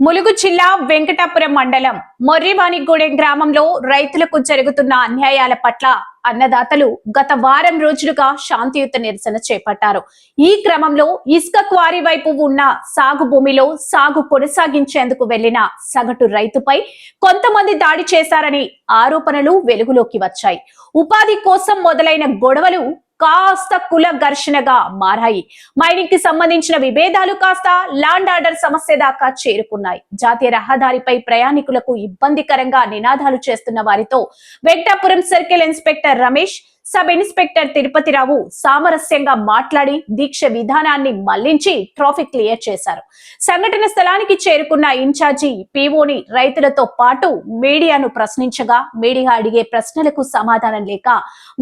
ములుగు జిల్లా వెంకటాపురం మండలం మొర్రివాణిగూడెం గ్రామంలో రైతులకు జరుగుతున్న అన్యాయాల పట్ల అన్నదాతలు గత వారం రోజులుగా శాంతియుత నిరసన చేపట్టారు. ఈ క్రమంలో ఇసుక క్వారీ వైపు ఉన్న సాగు భూమిలో సాగు కొనసాగించేందుకు వెళ్ళిన సగటు రైతుపై కొంతమంది దాడి చేశారని ఆరోపణలు వెలుగులోకి వచ్చాయి. ఉపాధి కోసం మొదలైన గొడవలు కాస్త కుల ఘర్షణగా మారాయి. మైనింగ్కి సంబంధించిన విభేదాలు కాస్త ల్యాండ్ ఆర్డర్ సమస్య దాకా చేరుకున్నాయి. జాతీయ రహదారిపై ప్రయాణికులకు ఇబ్బందికరంగా నినాదాలు చేస్తున్న వారితో Venkatapuram circle inspector Ramesh sub inspector Tirupati Rao సామరస్యంగా మాట్లాడి దీక్ష విధానాన్ని మళ్ళించి ట్రాఫిక్ క్లియర్ చేశారు. సంఘటన స్థలానికి చేరుకున్న ఇన్ఛార్జి పీఓని రైతులతో పాటు మీడియాను ప్రశ్నించగా మీడియా అడిగే ప్రశ్నలకు సమాధానం లేక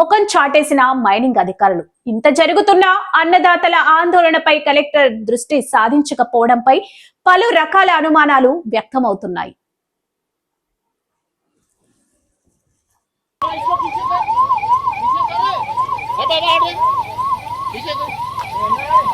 ముఖం చాటేసిన మైనింగ్ అధికారులు. ఇంత జరుగుతున్నా అన్నదాతల ఆందోళనపై కలెక్టర్ దృష్టి సాధించకపోవడంపై పలు రకాల అనుమానాలు వ్యక్తమవుతున్నాయి. Tara, tara. Bisa.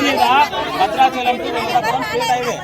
రోడ్డు మీద Bhadrachalam state highway.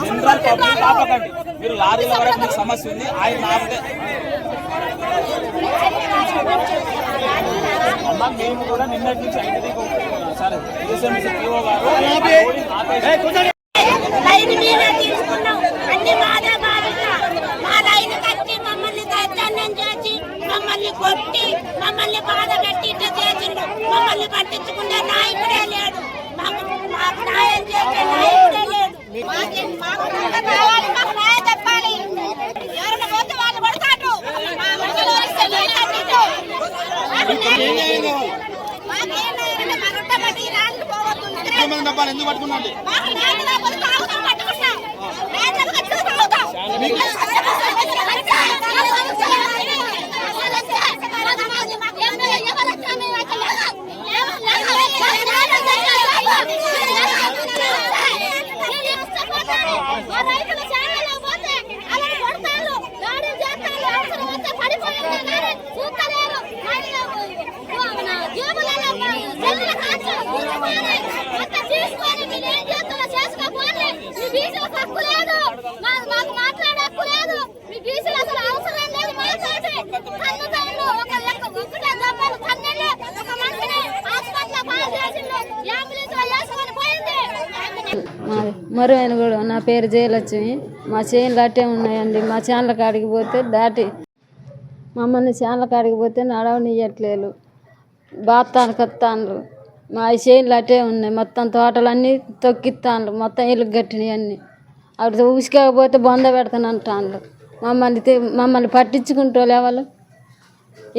General public ఆపకండి. మీరు లారీల వరకు మీకు సమస్య ఉంది. ఆయన ఆపితే. అమ్మ మేము కూడా నిన్నటి నుంచి ఐటీ సరే టీఎస్ఎంసీ పిఓ గారు లైన్ మీద తీసుకున్నాం. అన్ని బాధ బాధ మా లైన్ కట్టి మమ్మల్ని చేసి మమ్మల్ని కొట్టి మమ్మల్ని బాధ పెట్టి చేసిండు. మమ్మల్ని పట్టించుకునే నాయకుడే లేడు మాకు మాకు న్యాయం చేసే నాయకుడే లేడు మాకు- మాకు న్యాయం కావాలి, మాకు న్యాయం చెప్పాలి ఎవరైనా పోతే వాళ్ళు కొడతాడు మా మనుషులు వస్తే వీళ్ళు కట్టిండు. మాకు న్యాయం మాకేం న్యాయం? మా గుట్ట పట్టి ఈ రాళ్ళు పోవద్దు మంది డబ్బాలు ఎందుకు పట్టుకున్నాండి మాది మరువైన కూడా నా పేరు జయలక్ష్మి. మా చేనులు అట్టే ఉన్నాయండి. మా చేనుల కాడికి పోతే దాటి మమ్మల్ని చేనుల కాడికి పోతే నడవనియట్లేదు బాత్తాను కత్తాను మా చేనులు అట్టే ఉన్నాయి. మొత్తం తోటలన్నీ తొక్కిస్తాను మొత్తం ఇల్లు కట్టినవి అన్నీ. అక్కడ ఉసుకపోతే బొంద పెడతానంటాను మమ్మల్ని మమ్మల్ని పట్టించుకుంటూ ఎవరు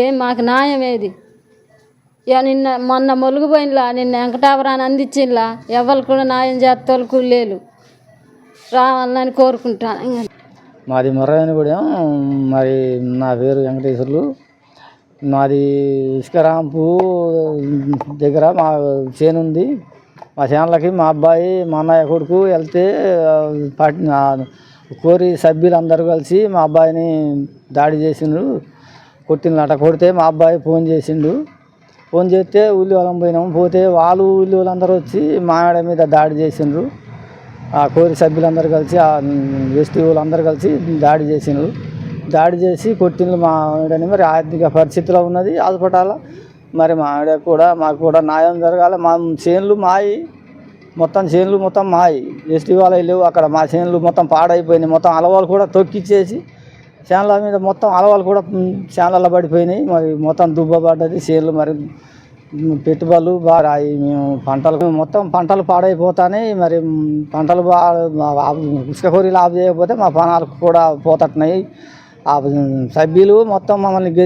ఏం మాకు న్యాయం ఏది? ఇక నిన్న మొన్న మొలుగుపోయినలా నిన్న వెంకటాపురాన్ని అందించినలా ఎవరు కూడా న్యాయం చేస్తారు కూలీలు రావాలని కోరుకుంటాను మాది మొర్రాయనగూడెం మరి నా పేరు వెంకటేశ్వర్లు. మాది ఇసుకరాంపు దగ్గర మా చేను ఉంది. మా చేనులకి మా అబ్బాయి మా అన్నయ్య కొడుకు వెళ్తే కోరి సభ్యులందరూ కలిసి మా అబ్బాయిని దాడి చేసిండ్రు. కొట్టినట కొడితే మా అబ్బాయి ఫోన్ చేసిండు. ఫోన్ చేస్తే ఊళ్ళో వాళ్ళం పోయినాం. పోతే వాళ్ళు ఊళ్ళో వాళ్ళందరూ వచ్చి మా మీద దాడి చేసిండ్రు. ఆ కోరి సభ్యులందరూ కలిసి ఆ ఎస్టీ వాళ్ళందరూ కలిసి దాడి చేసిండ్రు. దాడి చేసి కొట్టిండ్రు మా ఆవిడని. మరి ఆర్థిక పరిస్థితిలో ఉన్నది హాస్పిటల్. మరి మా ఆవిడ కూడా మాకు కూడా న్యాయం జరగాలి. మా చేనులు మాయి మొత్తం చేనులు మొత్తం మాయి. ఎస్టీ వాళ్ళు లేవు అక్కడ మా చేనులు మొత్తం పాడైపోయినాయి. మొత్తం అలవాళ్ళు కూడా తొక్కిచ్చేసి చేనుల మీద మొత్తం అలవాలు కూడా చేనులలో పడిపోయినాయి. మరి మొత్తం దుబ్బబడ్డది చేనులు మరి పెట్టుబడులు బాగా మేము పంటలు మొత్తం పంటలు పాడైపోతానే మరి పంటలు బాగా ఇసుక కూరీలు ఆఫ్ చేయకపోతే మా పణాలు కూడా పోతున్నాయి ఆ సభ్యులు మొత్తం మమ్మల్ని